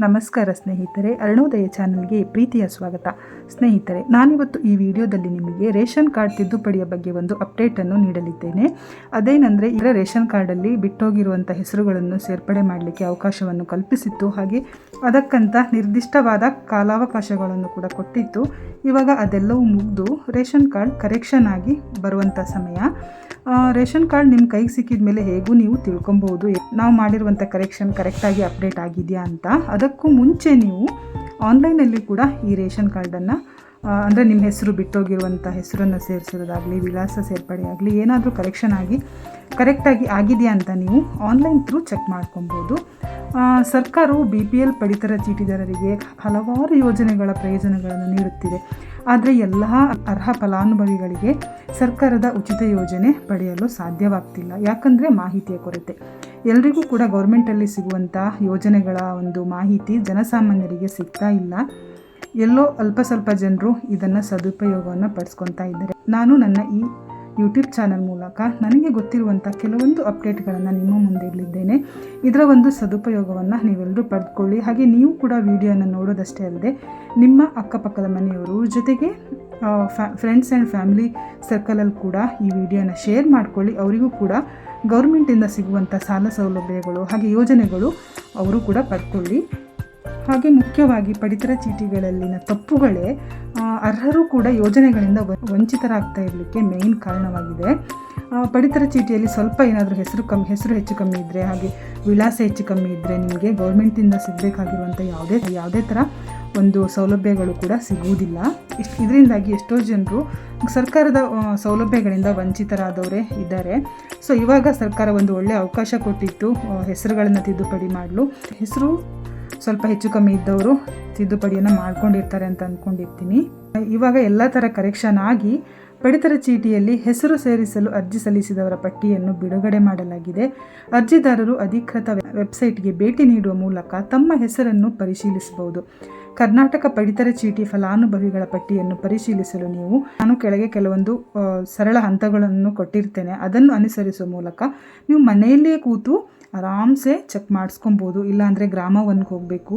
ನಮಸ್ಕಾರ ಸ್ನೇಹಿತರೆ ಅರುಣೋದಯ ಚಾನಲ್ಗೆ ಪ್ರೀತಿಯ ಸ್ವಾಗತ. ಸ್ನೇಹಿತರೆ, ನಾನಿವತ್ತು ಈ ವಿಡಿಯೋದಲ್ಲಿ ನಿಮಗೆ ರೇಷನ್ ಕಾರ್ಡ್ ತಿದ್ದುಪಡಿಯ ಬಗ್ಗೆ ಒಂದು ಅಪ್ಡೇಟನ್ನು ನೀಡಲಿದ್ದೇನೆ. ಅದೇನೆಂದರೆ ಇದರ ರೇಷನ್ ಕಾರ್ಡಲ್ಲಿ ಬಿಟ್ಟೋಗಿರುವಂಥ ಹೆಸರುಗಳನ್ನು ಸೇರ್ಪಡೆ ಮಾಡಲಿಕ್ಕೆ ಅವಕಾಶವನ್ನು ಕಲ್ಪಿಸಿತ್ತು. ಹಾಗೆ ಅದಕ್ಕಂತ ನಿರ್ದಿಷ್ಟವಾದ ಕಾಲಾವಕಾಶಗಳನ್ನು ಕೂಡ ಕೊಟ್ಟಿತ್ತು. ಇವಾಗ ಅದೆಲ್ಲವೂ ಮುಗಿದು ರೇಷನ್ ಕಾರ್ಡ್ ಕರೆಕ್ಷನ್ ಆಗಿ ಬರುವಂಥ ಸಮಯ. ರೇಷನ್ ಕಾರ್ಡ್ ನಿಮ್ಮ ಕೈಗೆ ಸಿಕ್ಕಿದ ಮೇಲೆ ಹೇಗೂ ನೀವು ತಿಳ್ಕೊಬಹುದು ನಾವು ಮಾಡಿರುವಂಥ ಕರೆಕ್ಷನ್ ಕರೆಕ್ಟಾಗಿ ಅಪ್ಡೇಟ್ ಆಗಿದೆಯಾ ಅಂತ. ಅದಕ್ಕೂ ಮುಂಚೆ ನೀವು ಆನ್ಲೈನಲ್ಲಿ ಕೂಡ ಈ ರೇಷನ್ ಕಾರ್ಡನ್ನು ಅಂದರೆ ನಿಮ್ಮ ಹೆಸರು ಬಿಟ್ಟೋಗಿರುವಂಥ ಹೆಸರನ್ನು ಸೇರಿಸಿರೋದಾಗಲಿ, ವಿಳಾಸ ಸೇರ್ಪಡೆಯಾಗಲಿ ಏನಾದರೂ ಕರೆಕ್ಷನ್ ಆಗಿ ಕರೆಕ್ಟಾಗಿ ಆಗಿದೆಯಾ ಅಂತ ನೀವು ಆನ್ಲೈನ್ ಥ್ರೂ ಚೆಕ್ ಮಾಡ್ಕೊಬೋದು. ಸರ್ಕಾರವು ಬಿ ಪಿ ಎಲ್ ಪಡಿತರ ಚೀಟಿದಾರರಿಗೆ ಹಲವಾರು ಯೋಜನೆಗಳ ಪ್ರಯೋಜನಗಳನ್ನು ನೀಡುತ್ತಿದೆ. ಆದರೆ ಎಲ್ಲ ಅರ್ಹ ಫಲಾನುಭವಿಗಳಿಗೆ ಸರ್ಕಾರದ ಉಚಿತ ಯೋಜನೆ ಪಡೆಯಲು ಸಾಧ್ಯವಾಗ್ತಿಲ್ಲ. ಯಾಕಂದರೆ ಮಾಹಿತಿಯ ಕೊರತೆ. ಎಲ್ರಿಗೂ ಕೂಡ ಗೌರ್ಮೆಂಟಲ್ಲಿ ಸಿಗುವಂಥ ಯೋಜನೆಗಳ ಒಂದು ಮಾಹಿತಿ ಜನಸಾಮಾನ್ಯರಿಗೆ ಸಿಗ್ತಾ ಇಲ್ಲ. ಎಲ್ಲೋ ಅಲ್ಪ ಸ್ವಲ್ಪ ಜನರು ಇದನ್ನು ಸದುಪಯೋಗವನ್ನು ಪಡಿಸ್ಕೊತಾ ಇದ್ದಾರೆ. ನಾನು ನನ್ನ ಈ ಯೂಟ್ಯೂಬ್ ಚಾನಲ್ ಮೂಲಕ ನನಗೆ ಗೊತ್ತಿರುವಂಥ ಕೆಲವೊಂದು ಅಪ್ಡೇಟ್ಗಳನ್ನು ನಿಮ್ಮ ಮುಂದೆ ಇಡಲಿದ್ದೇನೆ. ಇದರ ಒಂದು ಸದುಪಯೋಗವನ್ನು ನೀವೆಲ್ಲರೂ ಪಡೆದುಕೊಳ್ಳಿ ಹಾಗೆ ನೀವು ಕೂಡ ವಿಡಿಯೋನ ನೋಡೋದಷ್ಟೇ ಅಲ್ಲದೆ, ನಿಮ್ಮ ಅಕ್ಕಪಕ್ಕದ ಮನೆಯವರು ಜೊತೆಗೆ ಫ್ಯಾ ಫ್ರೆಂಡ್ಸ್ ಆ್ಯಂಡ್ ಫ್ಯಾಮಿಲಿ ಸರ್ಕಲಲ್ಲಿ ಕೂಡ ಈ ವಿಡಿಯೋನ ಶೇರ್ ಮಾಡ್ಕೊಳ್ಳಿ. ಅವರಿಗೂ ಕೂಡ ಗೌರ್ಮೆಂಟಿಂದ ಸಿಗುವಂಥ ಸಾಲ ಸೌಲಭ್ಯಗಳು ಹಾಗೆ ಯೋಜನೆಗಳು ಅವರು ಕೂಡ ಪಡ್ಕೊಳ್ಳಿ. ಹಾಗೆ ಮುಖ್ಯವಾಗಿ ಪಡಿತರ ಚೀಟಿಗಳಲ್ಲಿನ ತಪ್ಪುಗಳೇ ಅರ್ಹರು ಕೂಡ ಯೋಜನೆಗಳಿಂದ ವಂಚಿತರಾಗ್ತಾ ಇರಲಿಕ್ಕೆ ಮೇನ್ ಕಾರಣವಾಗಿದೆ. ಪಡಿತರ ಚೀಟಿಯಲ್ಲಿ ಸ್ವಲ್ಪ ಏನಾದರೂ ಹೆಸರು ಕಮ್ಮಿ, ಹೆಸರು ಹೆಚ್ಚು ಕಮ್ಮಿ ಇದ್ದರೆ ಹಾಗೆ ವಿಳಾಸ ಹೆಚ್ಚು ಕಮ್ಮಿ ಇದ್ದರೆ ನಿಮಗೆ ಗೌರ್ಮೆಂಟಿಂದ ಸಿಗಬೇಕಾಗಿರುವಂಥ ಯಾವುದೇ ಯಾವುದೇ ಥರ ಒಂದು ಸೌಲಭ್ಯಗಳು ಕೂಡ ಸಿಗುವುದಿಲ್ಲ. ಇಷ್ಟು ಇದರಿಂದಾಗಿ ಎಷ್ಟೋ ಜನರು ಸರ್ಕಾರದ ಸೌಲಭ್ಯಗಳಿಂದ ವಂಚಿತರಾದವರೇ ಇದ್ದಾರೆ. ಸೊ, ಇವಾಗ ಸರ್ಕಾರ ಒಂದು ಒಳ್ಳೆಯ ಅವಕಾಶ ಕೊಟ್ಟಿತ್ತು. ಹೆಸರುಗಳನ್ನು ತಿದ್ದುಪಡಿ ಮಾಡಲು. ಹೆಸರು ಸ್ವಲ್ಪ ಹೆಚ್ಚು ಕಮ್ಮಿ ಇದ್ದವರು ತಿದ್ದುಪಡಿಯನ್ನು ಮಾಡ್ಕೊಂಡಿರ್ತಾರೆ ಅಂತ ಅಂದ್ಕೊಂಡಿರ್ತೀನಿ ಇವಾಗ ಎಲ್ಲ ಥರ ಕರೆಕ್ಷನ್ ಆಗಿ ಪಡಿತರ ಚೀಟಿಯಲ್ಲಿ ಹೆಸರು ಸೇರಿಸಲು ಅರ್ಜಿ ಸಲ್ಲಿಸಿದವರ ಪಟ್ಟಿಯನ್ನು ಬಿಡುಗಡೆ ಮಾಡಲಾಗಿದೆ. ಅರ್ಜಿದಾರರು ಅಧಿಕೃತ ವೆಬ್ಸೈಟ್ಗೆ ಭೇಟಿ ನೀಡುವ ಮೂಲಕ ತಮ್ಮ ಹೆಸರನ್ನು ಪರಿಶೀಲಿಸಬಹುದು. ಕರ್ನಾಟಕ ಪಡಿತರ ಚೀಟಿ ಫಲಾನುಭವಿಗಳ ಪಟ್ಟಿಯನ್ನು ಪರಿಶೀಲಿಸಲು ನೀವು, ನಾನು ಕೆಳಗೆ ಕೆಲವೊಂದು ಸರಳ ಹಂತಗಳನ್ನು ಕೊಟ್ಟಿರ್ತೇನೆ. ಅದನ್ನು ಅನುಸರಿಸುವ ಮೂಲಕ ನೀವು ಮನೆಯಲ್ಲೇ ಕೂತು ಆರಾಮ್ಸೆ ಚೆಕ್ ಮಾಡಿಸ್ಕೊಬೋದು. ಇಲ್ಲಾಂದರೆ ಗ್ರಾಮವನ್ಗೆ ಹೋಗಬೇಕು.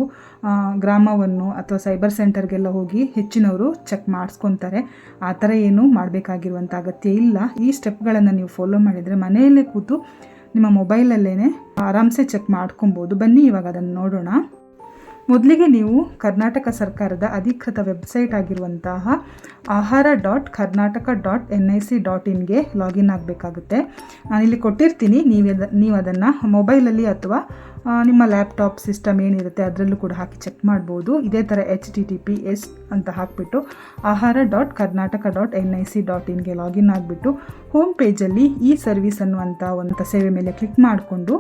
ಗ್ರಾಮವನ್ನು ಅಥವಾ ಸೈಬರ್ ಸೆಂಟರ್ಗೆಲ್ಲ ಹೋಗಿ ಹೆಚ್ಚಿನವರು ಚೆಕ್ ಮಾಡಿಸ್ಕೊತಾರೆ. ಆ ಥರ ಏನೂ ಮಾಡಬೇಕಾಗಿರುವಂಥ ಅಗತ್ಯ ಇಲ್ಲ. ಈ ಸ್ಟೆಪ್ಗಳನ್ನು ನೀವು ಫಾಲೋ ಮಾಡಿದರೆ ಮನೆಯಲ್ಲೇ ಕೂತು ನಿಮ್ಮ ಮೊಬೈಲಲ್ಲೇ ಆರಾಮ್ಸೆ ಚೆಕ್ ಮಾಡ್ಕೊಬೋದು ಬನ್ನಿ ಇವಾಗ ಅದನ್ನು ನೋಡೋಣ. ಮೊದಲಿಗೆ ನೀವು ಕರ್ನಾಟಕ ಸರ್ಕಾರದ ಅಧಿಕೃತ ವೆಬ್ಸೈಟ್ ಆಗಿರುವಂತಹ Ahara dot Karnataka dot N I C dot ಇನ್ಗೆ login ಆಗಬೇಕಾಗುತ್ತೆ. ನಾನಿಲ್ಲಿ ಕೊಟ್ಟಿರ್ತೀನಿ, ನೀವು ನೀವು ಅದನ್ನು ಮೊಬೈಲಲ್ಲಿ ಅಥವಾ ನಿಮ್ಮ ಲ್ಯಾಪ್ಟಾಪ್ ಸಿಸ್ಟಮ್ ಏನಿರುತ್ತೆ ಅದರಲ್ಲೂ ಕೂಡ ಹಾಕಿ ಚೆಕ್ ಮಾಡ್ಬೋದು. ಇದೇ ಥರ H T T P S ಅಂತ ಹಾಕಿಬಿಟ್ಟು Ahara dot Karnataka dot N I C dot ಇನ್ಗೆ login ಆಗಿಬಿಟ್ಟು ಹೋಮ್ ಪೇಜಲ್ಲಿ ಈ ಸರ್ವಿಸ್ ಅನ್ನುವಂಥ ಒಂದು ಸೇವೆ ಮೇಲೆ ಕ್ಲಿಕ್ ಮಾಡಿಕೊಂಡು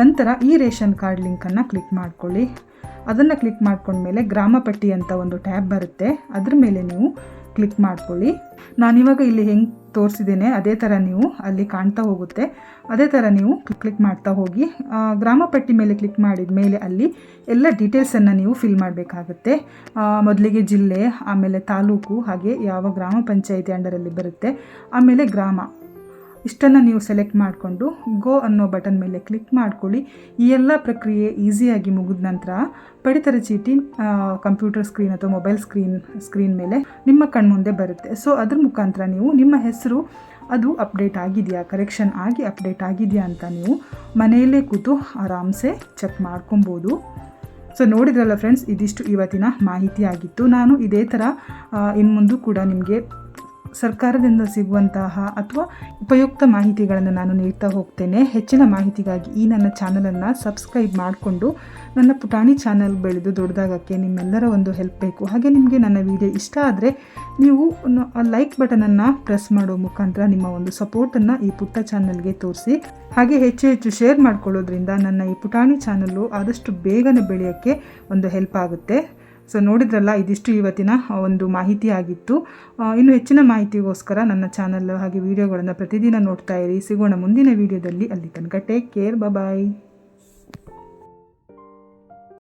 ನಂತರ ಈ ರೇಷನ್ ಕಾರ್ಡ್ ಲಿಂಕನ್ನು ಕ್ಲಿಕ್ ಮಾಡ್ಕೊಳ್ಳಿ. ಅದನ್ನು ಕ್ಲಿಕ್ ಮಾಡ್ಕೊಂಡ್ಮೇಲೆ ಗ್ರಾಮ ಪಟ್ಟಿ ಅಂತ ಒಂದು ಟ್ಯಾಬ್ ಬರುತ್ತೆ. ಅದ್ರ ಮೇಲೆ ನೀವು ಕ್ಲಿಕ್ ಮಾಡ್ಕೊಳ್ಳಿ. ನಾನಿವಾಗ ಇಲ್ಲಿ ಹೆಂಗೆ ತೋರಿಸಿದ್ದೇನೆ, ಅದೇ ಥರ ನೀವು ಅಲ್ಲಿ ಕಾಣ್ತಾ ಹೋಗುತ್ತೆ. ಅದೇ ಥರ ನೀವು ಕ್ಲಿಕ್ ಮಾಡ್ತಾ ಹೋಗಿ. ಗ್ರಾಮ ಪಟ್ಟಿ ಮೇಲೆ ಕ್ಲಿಕ್ ಮಾಡಿದ ಮೇಲೆ ಅಲ್ಲಿ ಎಲ್ಲ ಡೀಟೇಲ್ಸನ್ನು ನೀವು ಫಿಲ್ ಮಾಡಬೇಕಾಗುತ್ತೆ. ಮೊದಲಿಗೆ ಜಿಲ್ಲೆ, ಆಮೇಲೆ ತಾಲೂಕು, ಹಾಗೆ ಯಾವ ಗ್ರಾಮ ಪಂಚಾಯಿತಿ ಅಂಡರಲ್ಲಿ ಬರುತ್ತೆ. ಆಮೇಲೆ ಗ್ರಾಮ. ಇಷ್ಟನ್ನು ನೀವು ಸೆಲೆಕ್ಟ್ ಮಾಡಿಕೊಂಡು ಗೋ ಅನ್ನೋ ಬಟನ್ ಮೇಲೆ ಕ್ಲಿಕ್ ಮಾಡ್ಕೊಳ್ಳಿ. ಈ ಎಲ್ಲ ಪ್ರಕ್ರಿಯೆ ಈಸಿಯಾಗಿ ಮುಗಿದ ನಂತರ ಪಡಿತರ ಚೀಟಿ ಕಂಪ್ಯೂಟರ್ ಸ್ಕ್ರೀನ್ ಅಥವಾ ಮೊಬೈಲ್ ಸ್ಕ್ರೀನ್ ಸ್ಕ್ರೀನ್ ಮೇಲೆ ನಿಮ್ಮ ಕಣ್ಮುಂದೆ ಬರುತ್ತೆ. ಸೊ, ಅದ್ರ ಮುಖಾಂತರ ನೀವು ನಿಮ್ಮ ಹೆಸರು, ಅದು ಅಪ್ಡೇಟ್ ಆಗಿದೆಯಾ, ಕರೆಕ್ಷನ್ ಆಗಿ ಅಪ್ಡೇಟ್ ಆಗಿದೆಯಾ ಅಂತ ನೀವು ಮನೆಯಲ್ಲೇ ಕೂತು ಆರಾಮ್ಸೆ ಚೆಕ್ ಮಾಡ್ಕೊಬೋದು. ಸೊ, ನೋಡಿದ್ರಲ್ಲ ಫ್ರೆಂಡ್ಸ್, ಇದಿಷ್ಟು ಇವತ್ತಿನ ಮಾಹಿತಿ ಆಗಿತ್ತು ನಾನು ಇದೇ ಥರ ಇನ್ನು ಮುಂದೂ ಕೂಡ ನಿಮಗೆ ಸರ್ಕಾರದಿಂದ ಸಿಗುವಂತಹ ಅಥವಾ ಉಪಯುಕ್ತ ಮಾಹಿತಿಗಳನ್ನು ನಾನು ನೀಡ್ತಾ ಹೋಗ್ತೇನೆ. ಹೆಚ್ಚಿನ ಮಾಹಿತಿಗಾಗಿ ಈ ನನ್ನ ಚಾನಲನ್ನು ಸಬ್ಸ್ಕ್ರೈಬ್ ಮಾಡಿಕೊಂಡು ನನ್ನ ಪುಟಾಣಿ ಚಾನಲ್ ಬೆಳೆದು ದೊಡ್ಡದಾಗಕ್ಕೆ ನಿಮ್ಮೆಲ್ಲರ ಒಂದು ಹೆಲ್ಪ್ ಬೇಕು. ಹಾಗೆ ನಿಮಗೆ ನನ್ನ ವಿಡಿಯೋ ಇಷ್ಟ ಆದರೆ ನೀವು ಲೈಕ್ ಬಟನನ್ನು ಪ್ರೆಸ್ ಮಾಡೋ ಮುಖಾಂತರ ನಿಮ್ಮ ಒಂದು ಸಪೋರ್ಟನ್ನು ಈ ಪುಟ್ಟ ಚಾನಲ್ಗೆ ತೋರಿಸಿ. ಹಾಗೆ ಹೆಚ್ಚು ಹೆಚ್ಚು ಶೇರ್ ಮಾಡ್ಕೊಳ್ಳೋದ್ರಿಂದ ನನ್ನ ಈ ಪುಟಾಣಿ ಚಾನಲ್ಲು ಆದಷ್ಟು ಬೇಗನೆ ಬೆಳೆಯೋಕ್ಕೆ ಒಂದು ಹೆಲ್ಪ್ ಆಗುತ್ತೆ. ಸೊ ನೋಡಿದ್ರಲ್ಲ, ಇದಿಷ್ಟು ಇವತ್ತಿನ ಒಂದು ಮಾಹಿತಿ ಆಗಿತ್ತು. ಇನ್ನು ಹೆಚ್ಚಿನ ಮಾಹಿತಿಗೋಸ್ಕರ ನನ್ನ ಚಾನಲ್ ಹಾಗೆ ವಿಡಿಯೋಗಳನ್ನು ಪ್ರತಿದಿನ ನೋಡ್ತಾ ಇರಿ. ಸಿಗೋಣ ಮುಂದಿನ ವಿಡಿಯೋದಲ್ಲಿ. ಅಲ್ಲಿ ತನಕ ಟೇಕ್ ಕೇರ್ ಬಾಯ್